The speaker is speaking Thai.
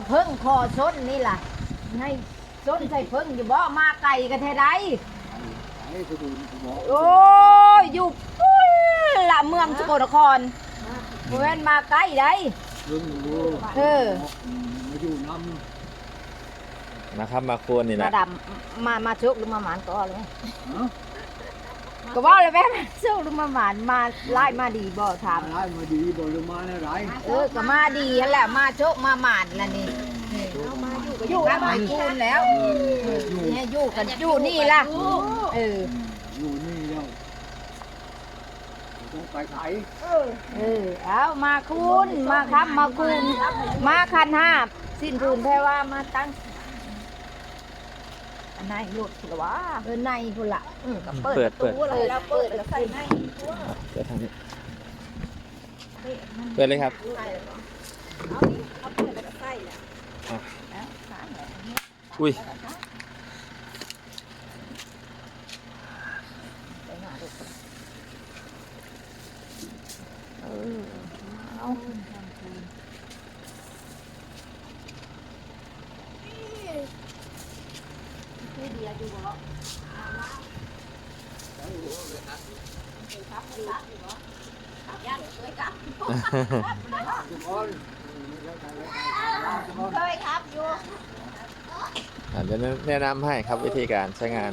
ก็เพิ่งคอชนนี่ล่ะให้ชนใส่เพิ่งอยู่บ่มาไก่กันเท่าไรไอ้ผู้ดูหมอโอ้ยอยู่ปุ้นละเมืองสกลนครบ่แม่นมาไกลได้เรื่องดูเออมาอยู่น้นะครับมาควรนี่แหมาละดำมามาชกหรือมาหมานก็เลยำเนาะ ก็บอกเลยแม่มาชกหรือมาหมานมาไล่มาดีบ่ถามทำร้ายมาดีบริมาในไรเออก็มาดีนั่นแหละมาชกมาหมานนั่นนี่อยู่แล้วมาจูนแล้วเออเนี่ยอยู่กันอยู่นี่ล่ะเอออยู่นี่แล้วต้องไปไถเออเอามาคุณมาครับมาคุณมาคันห้าสิ้นทุนแพรว่ามาตั้ง อันไหนหลุดหรือวะเออในพุ่นละเออก็เปิดเปิดเปิดตู้เลยแล้วเปิดแล้วใส่ในเปิดทางนี้เปิดเลยครับเอาเปิดแล้วก็ใส่แหละอะเอา ขาแหละอุ้ยใส่หน้าลูกเออเอาที่เดียวอยู่บ่ย่านเคยครับทุกคนเคยครับอยู่ อะเดี๋ยวแนะนำให้ครับวิธีการใช้งาน